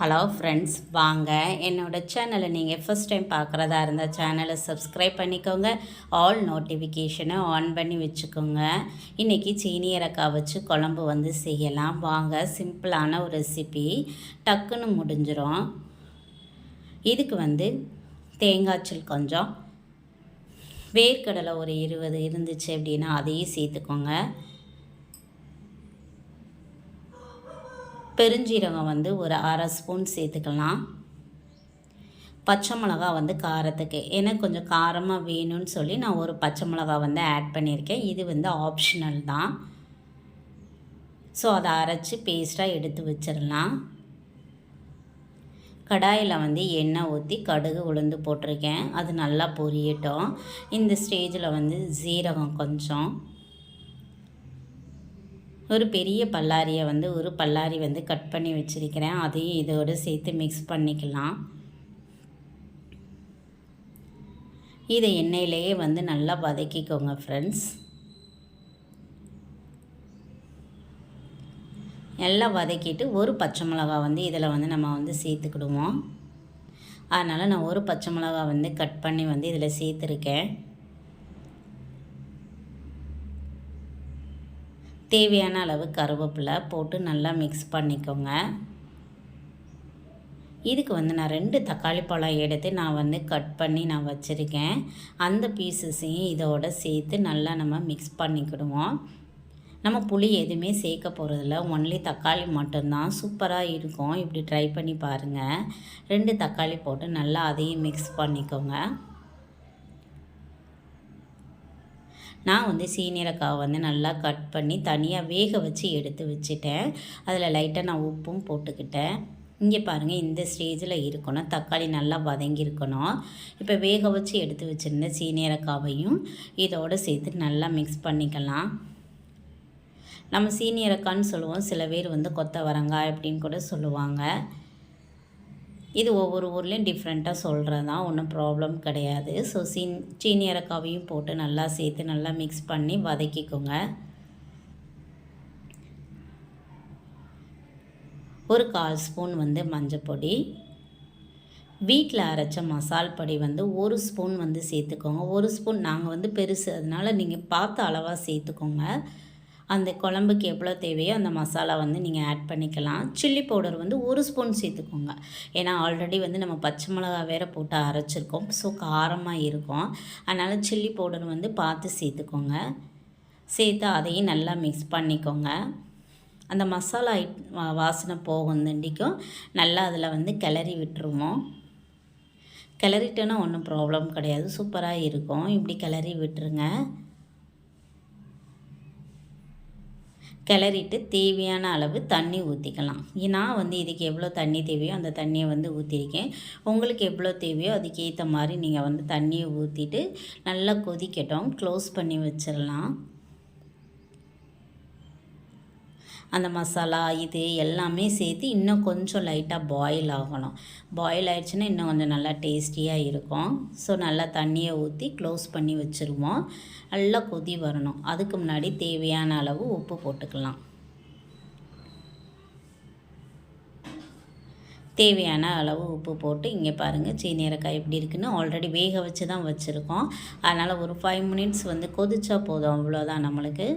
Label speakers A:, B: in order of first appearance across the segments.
A: Hello friends வாங்க. என்னோடய சேனலை நீங்கள் ஃபஸ்ட் டைம் பார்க்குறதா இருந்தால் சேனலை சப்ஸ்கிரைப் பண்ணிக்கோங்க. ஆல் நோட்டிஃபிகேஷனை ஆன் பண்ணி வச்சுக்கோங்க. இன்றைக்கி சீனி இறக்காய் வச்சு குழம்பு வந்து செய்யலாம். வாங்க சிம்பிளான ஒரு ரெசிபி டக்குன்னு முடிஞ்சிடும் இதுக்கு வந்து தேங்காய்ச்சல் கொஞ்சம். வேர்க்கடலை ஒரு இருபது இருந்துச்சு அப்படின்னா அதையும் சேர்த்துக்கோங்க. பெருஞ்சீரகம் வந்து ஒரு அரை ஸ்பூன் சேர்த்துக்கலாம். பச்சை மிளகா வந்து காரத்துக்கு. ஏன்னா கொஞ்சம் காரமாக வேணும்னு சொல்லி நான் ஒரு பச்சை மிளகா வந்து ஆட் பண்ணியிருக்கேன். இது வந்து ஆப்ஷனல் தான். ஸோ அதை அரைச்சி பேஸ்ட்டாக எடுத்து வச்சிடலாம். கடாயில் வந்து எண்ணெய் ஊற்றி கடுகு உளுந்து போட்டிருக்கேன். அது நல்லா பொரியட்டும். இந்த ஸ்டேஜில் வந்து ஜீரகம் கொஞ்சம் ஒரு பெரிய பல்லாரியை வந்து ஒரு பல்லாரி வந்து கட் பண்ணி வச்சுருக்கிறேன். அதையும் இதோடு சேர்த்து மிக்ஸ் பண்ணிக்கலாம். இதை எண்ணெயிலேயே வந்து நல்லா வதக்கிக்கோங்க ஃப்ரெண்ட்ஸ் எல்லாம் வதக்கிட்டு ஒரு பச்சை மிளகா வந்து இதில் வந்து நம்ம வந்து சேர்த்துக்கிடுவோம். அதனால் நான் ஒரு பச்சை மிளகா வந்து கட் பண்ணி வந்து இதில் சேர்த்துருக்கேன். தேவையான அளவு கருவேப்பிலை போட்டு நல்லா மிக்ஸ் பண்ணிக்கோங்க. இதுக்கு வந்து நான் ரெண்டு தக்காளி பழம் எடுத்து நான் வந்து கட் பண்ணி நான் வச்சுருக்கேன். அந்த பீசஸையும் இதோட சேர்த்து நல்லா நம்ம மிக்ஸ் பண்ணிக்கிடுவோம். நம்ம புளி எதுவுமே சேர்க்க போகிறதில்ல ஒன்லி தக்காளி மட்டும்தான். சூப்பராக இருக்கும். இப்படி ட்ரை பண்ணி பாருங்கள் ரெண்டு தக்காளி போட்டு நல்லா அதையும் மிக்ஸ் பண்ணிக்கோங்க. நான் வந்து சீனியரக்காவை வந்து நல்லா கட் பண்ணி தனியாக வேக வச்சு எடுத்து வச்சுட்டேன். அதில் லைட்டாக நான் உப்பும் போட்டுக்கிட்டேன். இங்கே பாருங்கள் இந்த ஸ்டேஜில் இருக்கணும். தக்காளி நல்லா வதங்கியிருக்கணும் இப்போ வேக வச்சு எடுத்து வச்சுருந்த சீனியரக்காவையும் இதோடு சேர்த்து நல்லா மிக்ஸ் பண்ணிக்கலாம். நம்ம சீனியரக்கான்னு சொல்லுவோம். சில பேர் வந்து கொத்தவரங்காய் அப்படின்னு கூட சொல்லுவாங்க. இது ஒவ்வொரு ஊர்லேயும் டிஃப்ரெண்ட்டாக சொல்கிறது தான் ஒன்றும் ப்ராப்ளம் கிடையாது. ஸோ சீன் சீனி இறக்காவையும் போட்டு நல்லா சேர்த்து நல்லா மிக்ஸ் பண்ணி வதக்கிக்கோங்க. ஒரு கால் ஸ்பூன் வந்து மஞ்சப்பொடி வீட்டில் அரைச்ச மசால் பொடி வந்து ஒரு ஸ்பூன் வந்து சேர்த்துக்கோங்க. ஒரு ஸ்பூன் நாங்கள் வந்து பெருசு அதனால் நீங்கள் பார்த்து அளவாக சேர்த்துக்கோங்க. அந்த குழம்புக்கு எவ்வளோ தேவையோ அந்த மசாலா வந்து நீங்கள் ஆட் பண்ணிக்கலாம். சில்லி பவுடர் வந்து ஒரு ஸ்பூன் சேர்த்துக்கோங்க. ஏன்னா ஆல்ரெடி வந்து நம்ம பச்சை மிளகா வேறு போட்டு அரைச்சிருக்கோம். ஸோ காரமாக இருக்கும். அதனால் சில்லி பவுடர் வந்து பார்த்து சேர்த்துக்கோங்க. சேர்த்து அதையும் நல்லா மிக்ஸ் பண்ணிக்கோங்க. அந்த மசாலா வாசனை போகும் தண்டிக்கும். நல்லா அதில் வந்து கிளறி விட்டுருவோம். கிளறிட்டோன்னா ஒன்றும் ப்ராப்ளம் கிடையாது. சூப்பராக இருக்கும். இப்படி கிளறி விட்டுருங்க. கிளறிட்டு தேவையான அளவு தண்ணி ஊற்றிக்கலாம் நான் வந்து இதுக்கு எவ்வளோ தண்ணி தேவையோ அந்த தண்ணியை வந்து ஊற்றிருக்கேன் உங்களுக்கு எவ்வளோ தேவையோ அதுக்கேற்ற மாதிரி நீங்கள் வந்து தண்ணியை ஊற்றிட்டு நல்லா கொதிக்கட்டும். க்ளோஸ் பண்ணி வச்சிடலாம். அந்த மசாலா இது எல்லாமே சேர்த்து இன்னும் கொஞ்சம் லைட்டாக பாயில் ஆகணும். பாயில் ஆகிடுச்சுன்னா இன்னும் கொஞ்சம் நல்லா டேஸ்டியாக இருக்கும். ஸோ நல்லா தண்ணியை ஊற்றி க்ளோஸ் பண்ணி வச்சுருவோம். நல்லா கொதி வரணும். அதுக்கு முன்னாடி தேவையான அளவு உப்பு போட்டுக்கலாம். தேவையான அளவு உப்பு போட்டு இங்கே பாருங்கள் சீனியரக்காய் எப்படி இருக்குன்னு ஆல்ரெடி வேக வச்சு தான் வச்சுருக்கோம். அதனால் ஒரு ஃபைவ் மினிட்ஸ் வந்து கொதிச்சா போதும். அவ்வளோதான் நம்மளுக்கு.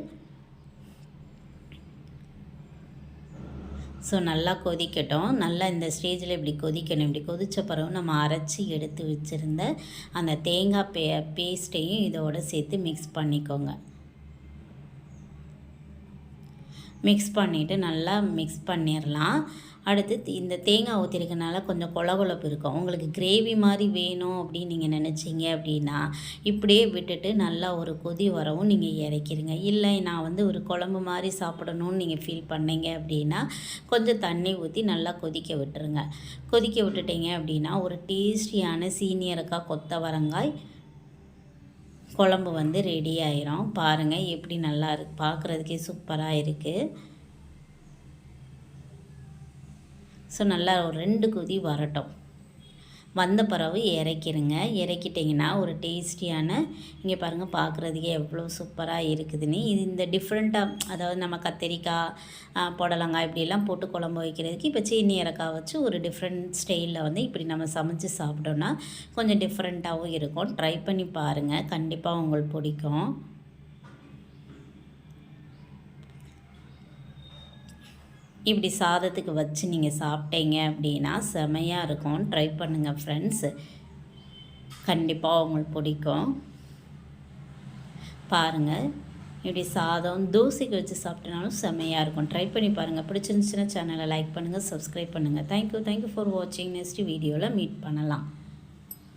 A: ஸோ நல்லா கொதிக்கட்டும். நல்லா இந்த ஸ்டேஜில் இப்படி கொதிக்கணும். இப்படி கொதித்த பிறகு நம்ம அரைச்சி எடுத்து வச்சுருந்த அந்த தேங்காய் பே பேஸ்ட்டையும் இதோடு சேர்த்து மிக்ஸ் பண்ணிக்கோங்க. மிக்ஸ் பண்ணிவிட்டு நல்லா மிக்ஸ் பண்ணிடலாம் அடுத்து இந்த தேங்காய் ஊற்றிருக்கனால கொஞ்சம் கொலகொலப்பு இருக்கும். உங்களுக்கு கிரேவி மாதிரி வேணும் அப்படின்னு நீங்கள் நினச்சிங்க அப்படின்னா இப்படியே விட்டுட்டு நல்லா ஒரு கொதி வரவும் நீங்கள் இறக்கிடுங்க இல்லை நான் வந்து ஒரு குழம்பு மாதிரி சாப்பிடணும்னு நீங்கள் ஃபீல் பண்ணீங்க அப்படின்னா கொஞ்சம் தண்ணி ஊற்றி நல்லா கொதிக்க விட்டுருங்க. கொதிக்க விட்டுட்டீங்க அப்படின்னா ஒரு டேஸ்டியான சீனியருக்காக கொத்தவரங்காய் குழம்பு வந்து ரெடி ஆயிரும். பாருங்கள் எப்படி நல்லா இருக்கு. பார்க்குறதுக்கே சூப்பராக இருக்குது ஸோ நல்லா ஒரு ரெண்டு குதி வரட்டும். வந்த பிறகு இறக்கிடுங்க இறக்கிட்டிங்கன்னா ஒரு டேஸ்டியான இங்கே பாருங்கள் பார்க்குறதுக்கே எவ்வளோ சூப்பராக இருக்குதுன்னு. இது இந்த டிஃப்ரெண்ட்டாக அதாவது நம்ம கத்திரிக்காய் புடலங்காய் இப்படிலாம் போட்டு குழம்பு வைக்கிறதுக்கு இப்போ சீனி இறக்காய் வச்சு ஒரு டிஃப்ரெண்ட் ஸ்டைலில் வந்து இப்படி நம்ம சமைச்சு சாப்பிட்டோன்னா கொஞ்சம் டிஃப்ரெண்ட்டாகவும் இருக்கும். ட்ரை பண்ணி பாருங்கள் கண்டிப்பாக உங்களுக்கு பிடிக்கும். இப்படி சாதத்துக்கு வச்சு நீங்கள் சாப்பிட்டீங்க அப்படின்னா செமையாக இருக்கும். ட்ரை பண்ணுங்கள் ஃப்ரெண்ட்ஸு கண்டிப்பாக உங்களுக்கு பிடிக்கும். பாருங்கள் இப்படி சாதம் தோசைக்கு வச்சு சாப்பிட்டனாலும் செம்மையாக இருக்கும். ட்ரை பண்ணி பாருங்கள் பிடிச்சிருந்துச்சுன்னா சேனலை லைக் பண்ணுங்கள் சப்ஸ்கிரைப் பண்ணுங்கள் thank you thank you for வாட்சிங் நெக்ஸ்ட் வீடியோவில் மீட் பண்ணலாம்.